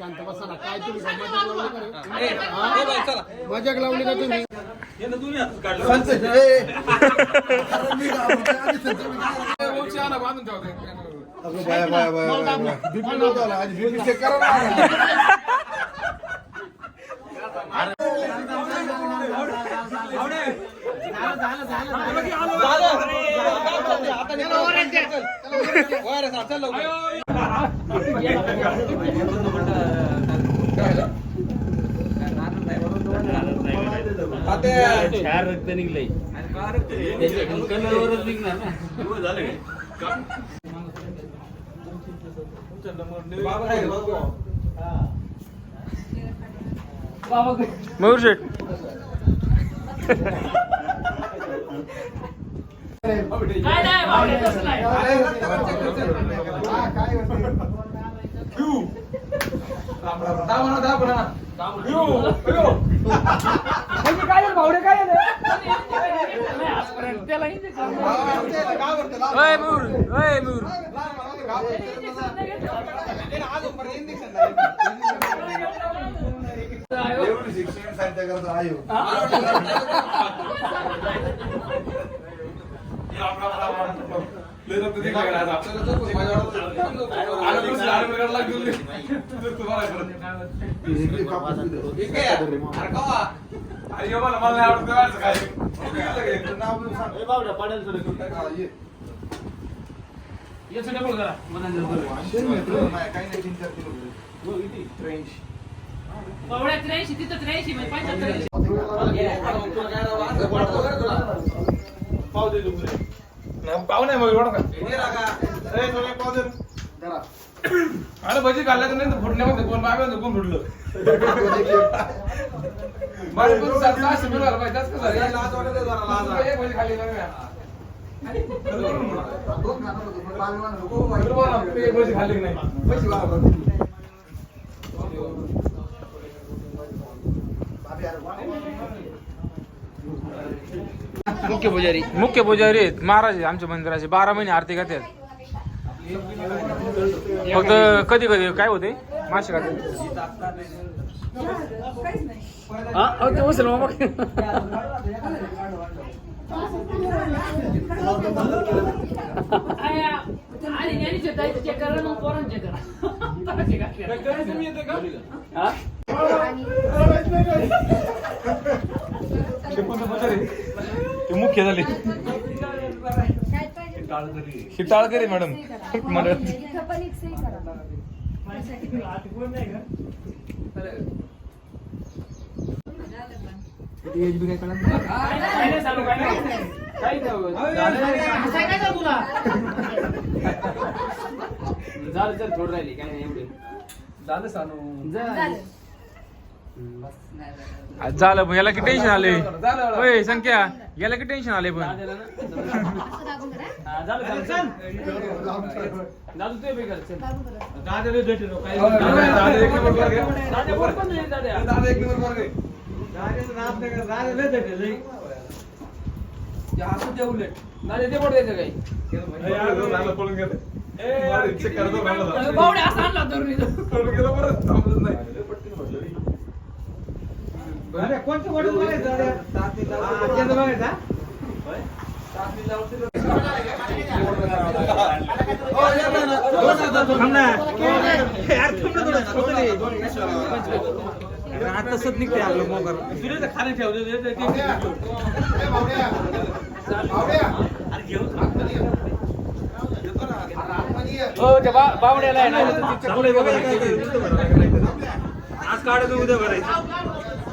शांत बसा ना काय तुम्ही मजाक लावली का तुम्ही बाया बाया बाया नव्हता आज करा चार रक्त त्याच्या कलरवरच निघणार ना. शेठ. अय मयूर एवढी शिक्षण साहित्य करता आहे त्र्याऐंशी. तिथं त्र्याऐंशी म्हणजे पंच्याहत्तर पाहुणे मयूर ओळखा ए, थोडे पाव दे. जरा. अरे भजी खाल्ला तर नाही फुटण्यामध्ये कोण बाबा कोण फुटलं? सहाशे आलं पाहिजे जास्त. एक भजी खाल्ली एक खाल्ली नाही पैसे वाढवले. बाबी, अरे वा. मुख्य पुजारी. मुख्य पुजारी आहेत. महाराज आहेत आमच्या मंदिराचे. बारा महिने आरती करतात. फक्त कधी कधी काय होते? मासे खाते करा मग ते मुख्य झाले ही टाळकरी मॅडम म्हणत काय झालं चल थोडं राहिली काय नाही एवढे झालं सांगू झालं झालं पण याला किती टेन्शन आले होय संख्या याला किती टेन्शन आले पण? झालं ना? असं दाबून करा हा, झालं झालं चल दादू ते बी कर चल दाबून करा दाद्या वर पण नाही दाद्या दाद्या ते पण द्यायचं काही भावड्या असं आणला धरून इथं. तसंच निघते आपलं मोगर खाली ठेवलं. हो बावड्याला आज काढतो उद्या भरायचं.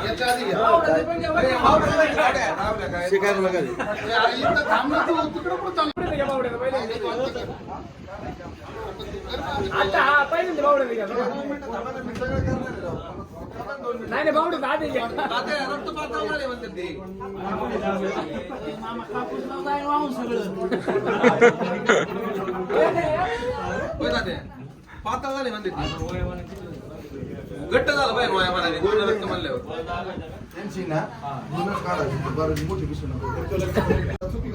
इकडे. मॅडम घे ना जरा. एवढं चोवीस तासात काय होतं? याच्या आधी घ्या. शिकायला बघा ते. अरे, इथं थांब ना तू, तिकडं कुठं चालला? आता हा पहिल्यांदा बावड्याला घ्या मी सगळं करणार आहे राव. नाही नाही बावडे आधी घ्या. पातळ झाले म्हणते घट्ट झालं पाहिजे वया म्हणाले पूर्ण रक्त म्हणल्यावर. त्यांची ना जुनच काढायची बरं मोठी पिशवी नको. चुकी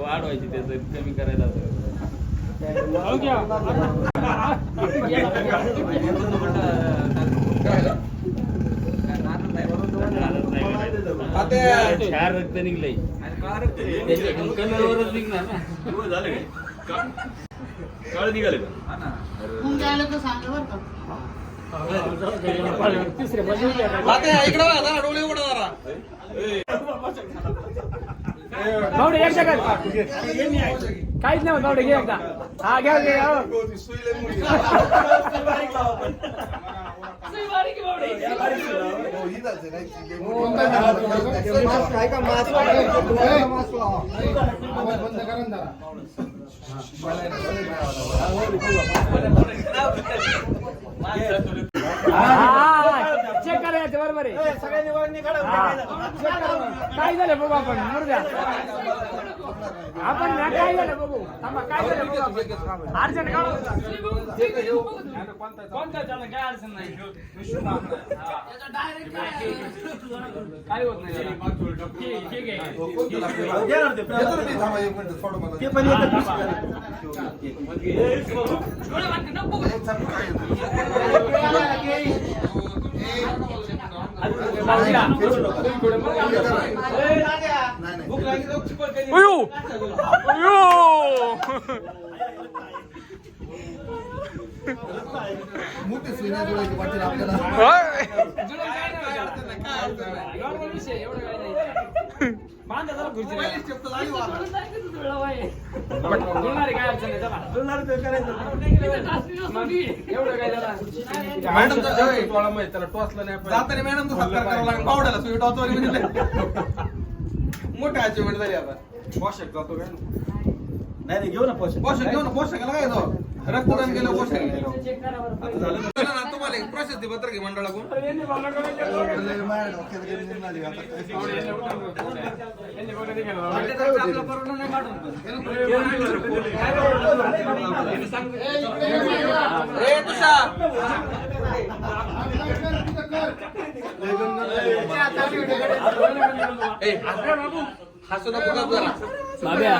वाढवायची त्याचं कमी करायला हो घ्या. चार रक्त निघलंय त्याच्या कलरवरच निघणार ना. काळ निघाले का. इकडे डोळे उघडा जरा. एक सेकंद काहीच नाही बावडे घे एकदा. हा घ्या घ्या चेक करायचं बरोबर आहे. काय झालं बघू आपण? मुर्द्या. आपण ना काय झालं बघू थांबा काय झालं बघू काढू कोणता काय अडचण नाही काय होत नाही ठीक आहे येतो ना अयो अयो होय. जुळून काय नाही. Normal विषय, एवढं काय नाही. बांधा जरा खुर्चीला. जुळणार आहे, काय अडचण नाही, चला. मग एवढं काय त्याला? मॅडम जाताना मॅडम सत्कार करावा लागेल पावड्याला सुई टॉचवाली म्हणजे मोठा अचिव्हमेंट झाली आता पोषक जातो काय नाही नाही घेऊ ना पोषक पोषक घेऊ ना पोषकाला काय येतो रक्तदान केलं पोषक चेक करा बरं. झालं ना तुम्हाला एक प्रसिद्धी पत्रक आहे मंडळाकडून यांनी बोललं का नाही? लय माझ्या डोक्यात गेली निर्णय आता काय यांनी बोललं नाही केलं. ए तुषार ए हसू नको गप जरा बाब्या.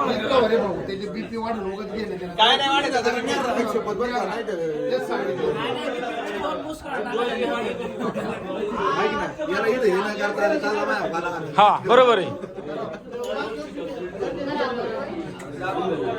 बीपी वाढून उगाच गेले काय नाही वाटत आता मी शपथ बरं नाही तेच सांगितलं. याला इथं हे नाही करता आलं, चालला माझ्या हा बरोबर आहे खाली हात चपटलं. संसद, ए. अरे मी काय म्हणतोय, आधी संसद मी काय करणार?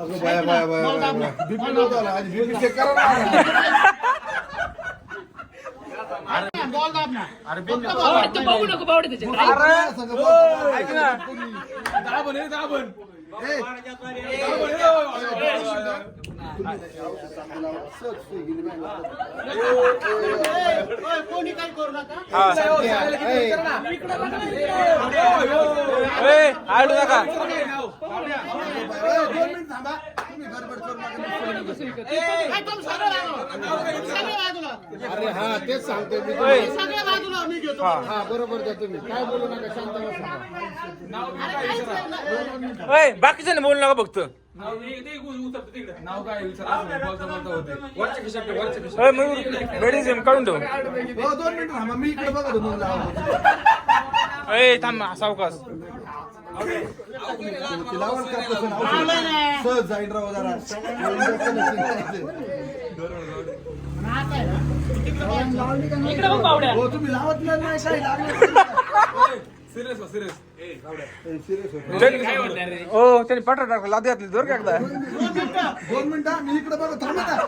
अगं बाया बाया बाया बाया बाया. BP नव्हता आला, आधी BP check करा ना. तू बघू नको बावडे त्याच्यात. अरे, सगळं बोलतो. ऐक ना ए, सहज सुई गेली माझ्या हातात. हा ए, ए आडू नका. ए, दोन मिनिट थांबा. तुम्ही गडबड करू नका अरे हा तेच सांगतोय मी. हा. बरोबर द्या तुम्ही काय बोलू नका शांत बसा. बाकीच्या बोलू नका फक्त. मयूर मेडिसिन काढून ठेव हो, दोन मिनिट थांबा मी इकडे बघत होतो. मुलं. ए थांब सावकाश लावण का कसं औषध? सहज जाईन राव जरा इकडे बघ बावड्या हो तुम्ही लावत नाही नाही, काही लागलं. सिरियस सिरियस हो त्याने पटर टाकला लाद घातली दोर का एकदा? दोन मिनिटं मी इकडे बघा ना.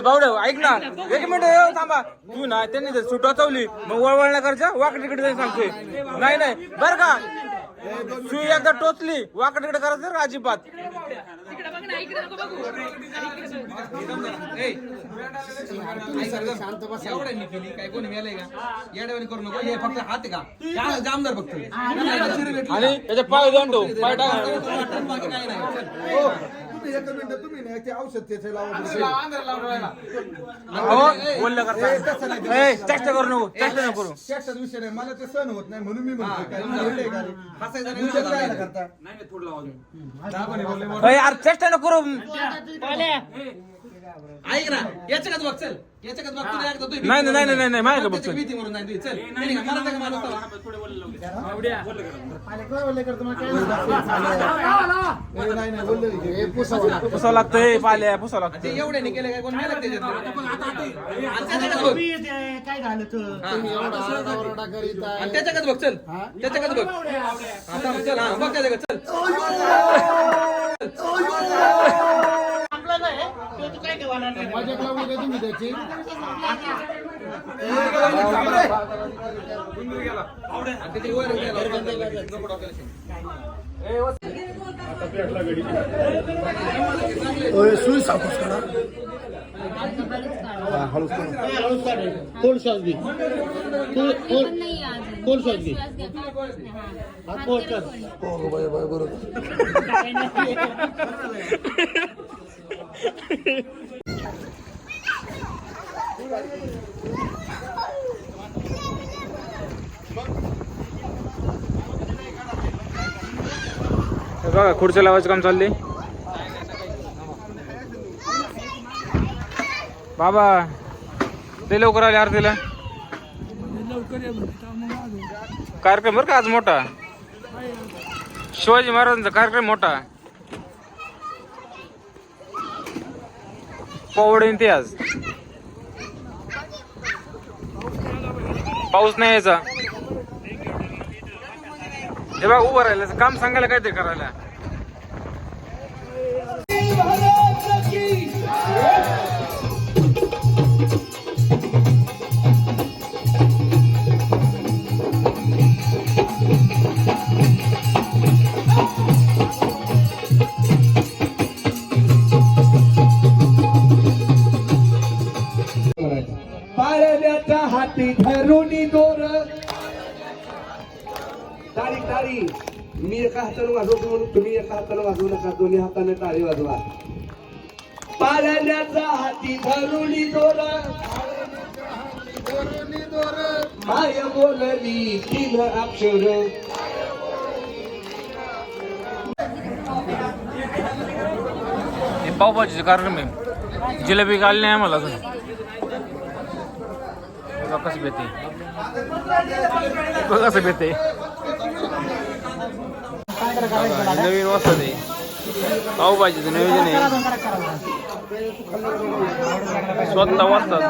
बावडे ऐक ना. एक मिनिट ये, थांबा. तू ना त्यांनी जर सुट वाचवली मग वळवळ नाही करायचं वाकड तिकडे जाऊन सांगतोय. नाही नाही. बर का? सुई एकदा टोचली वाकड तिकडे करायचं अजिबात ना इकडे नको बघू एवढं मी केली काय कोणी मेलंय का करू नको हे फक्त हात का जामदार फक्त आणि त्याचे पाय दोन ठेव पाय टाका. बाकी काही नाही हो, तुम्ही एक मिनिटं तुम्ही नाही ते औषध त्याचे लावून. हो बोललं करता. चेष्टा करू नको चेष्टा नको करू. त्याचाच विषय नाही. मला ते सहन होत नाही म्हणून मी म्हणतो काय तुम्ही येडे का रे? हसायचं नाही, तुमच्यात विचारायचं काय नाही. करता? नाही. नाही, थोडं लावा अजून. दहा पण बोलले मोठे. अय, अरे चेष्टा नको करू. ऐक ना याच्याकडे बघ चल याच्याकडे बघ तुला एकदा भीती नाही, नाही, नाही, नाही, नाही, माझ्याकडे त्याची बघ, चल. भीती मरून नाही. चल नाही का, मला तर का माणूस तवा? ए, नाही नाही बोलले हे पुसावं लागतं. लागतंय पाल्या पुसावं ते लागतंय एवढ्याने केलं काय कोण मेलं का त्याच्यात आणि त्याच्याकडे बघ. तुम्ही एवढा आरडाओरडा करीत आहे. आणि त्याच्याकडे बघ चल त्याच्याकडे बघ आता चल हा बघ त्याच्याकडे चल मजाक लावली का तुम्ही त्याची आणि त्याची वर गेला. नको डोक्याला शिंक. सुई सापूस करा पण नाही अजून. श्वास. हा. करा कोणी. हो बाय बाय बरोबर बघा खुर्च्या लावायचं काम चालले बाबा ते लवकर आले आरतीला. कार्यक्रम बरं का आज मोठा? शिवाजी महाराजांचा कार्यक्रम मोठा. पोवडे ते आज. पाऊस नाही यायचा. हे बघा उभं राहिलं काम सांगायला काय ते करायला. হবে मी एका हाताने वाजवतो म्हणून तुम्ही एका हाताने वाजवू नका दोन्ही हाताने टाळी वाजवा. पाळण्याचा हाती धरून दोर माय बोलली तीन अक्षर. हे पावभाजीचा कार्यक्रम आहे. जिलेबी आली नाही आम्हाला अजून. कसं बेते कसं बेते बघा, हे नवीन वस्तू आहे. पावभाजीचं नियोजन आहे. स्वतः वाचतात